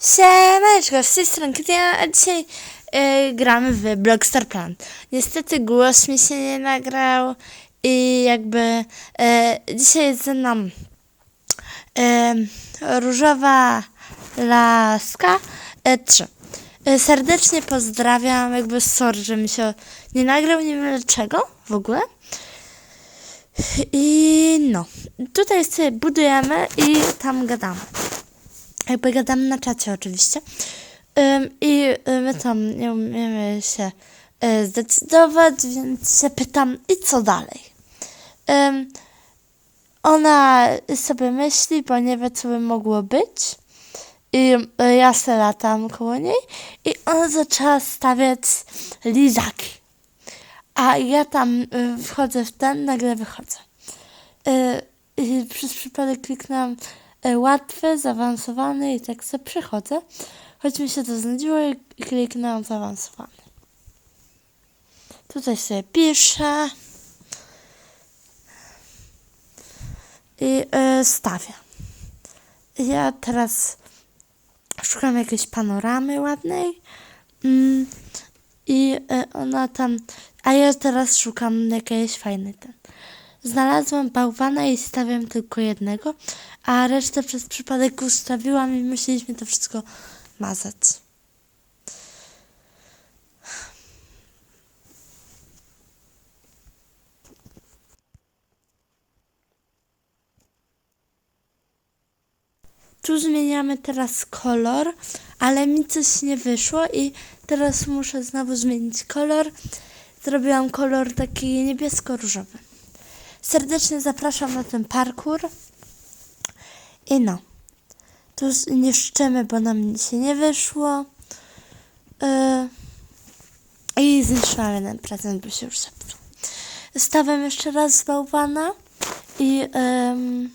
Siemaneczko, z tej strony Krystiana, a dzisiaj e, gramy w Blockstar Plan. Niestety głos mi się nie nagrał i jakby e, dzisiaj jest ze mną e, różowa laska e, 3. E, serdecznie pozdrawiam, jakby sorry, że mi się nie nagrał, nie wiem dlaczego w ogóle. I no, tutaj sobie budujemy i tam gadamy jakby gadamy na czacie oczywiście. I y, my tam nie umiemy się y, zdecydować, więc się pytam, i co dalej? Ona sobie myśli, bo nie wie, co by mogło być. I ja se latam koło niej i ona zaczęła stawiać lizaki. A ja tam wchodzę w ten, nagle wychodzę. I przez przypadek kliknęłam e, łatwy, zaawansowany i tak sobie przechodzę. Choć mi się to znudziło i kliknęłam zaawansowany. Tutaj sobie piszę i stawię. Ja teraz szukam jakiejś panoramy ładnej mm, i e, ona tam, a ja teraz szukam jakiejś fajnej ten. Znalazłam bałwana i stawiam tylko jednego, a resztę przez przypadek ustawiłam i musieliśmy to wszystko mazać. Tu zmieniamy teraz kolor, ale mi coś nie wyszło i teraz muszę znowu zmienić kolor. Zrobiłam kolor taki niebiesko-różowy. Serdecznie zapraszam na ten parkour. I no. Tu z- niszczymy, bo nam się nie wyszło. Yy. I zniszczyłam jeden prezent, bo się już zepsuł. Stawiam jeszcze raz z bałwana i, ym,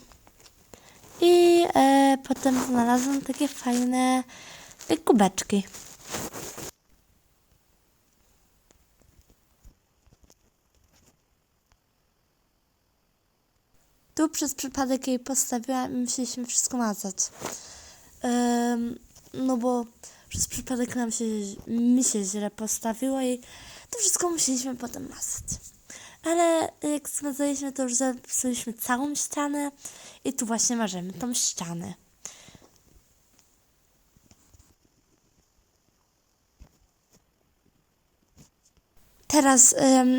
i e, potem znalazłam takie fajne kubeczki. Tu przez przypadek jej postawiłam i musieliśmy wszystko mazać. Ym, no bo przez przypadek nam się, mi się źle postawiło i to wszystko musieliśmy potem mazać. Ale jak zmazaliśmy, to już zepsuliśmy całą ścianę i tu właśnie marzymy tą ścianę. Teraz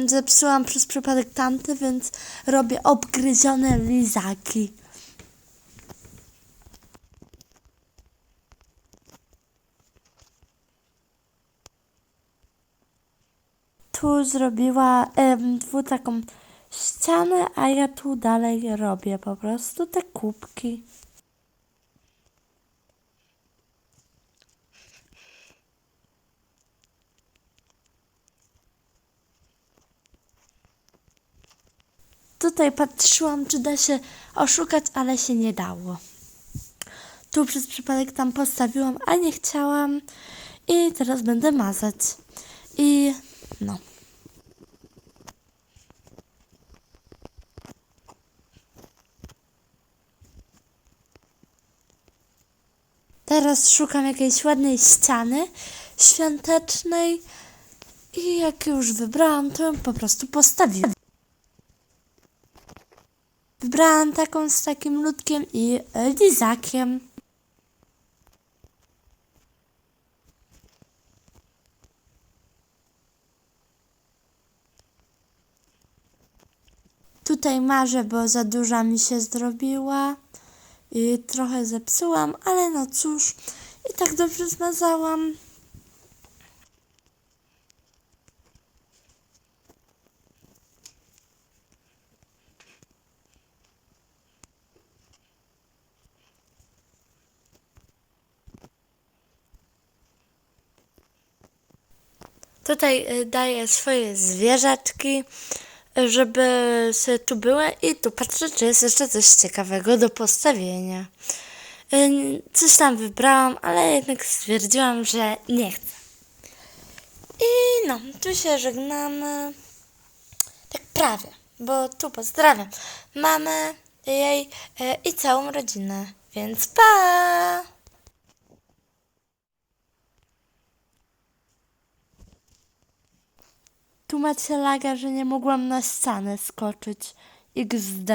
zepsułam przez przypadek tamty, więc robię obgryzione lizaki. Tu zrobiła ym, tu taką ścianę, a ja tu dalej robię po prostu te kubki. Tutaj patrzyłam, czy da się oszukać, ale się nie dało. Tu przez przypadek tam postawiłam, a nie chciałam. I teraz będę mazać. I no. Teraz szukam jakiejś ładnej ściany świątecznej. I jak już wybrałam, to ją po prostu postawiłam. Wybrałam taką z takim ludkiem i lizakiem. Tutaj marzę, bo za duża mi się zrobiła i trochę zepsułam, ale no cóż, i tak dobrze zmazałam. Tutaj y, daję swoje zwierzaczki, żeby sobie tu były i tu patrzę, czy jest jeszcze coś ciekawego do postawienia. Y, Coś tam wybrałam, ale jednak stwierdziłam, że nie chcę. I no, tu się żegnamy. Tak prawie, bo tu pozdrawiam mamę, jej y, i całą rodzinę. Więc pa! Tu macie laga, że nie mogłam na ścianę skoczyć. XD.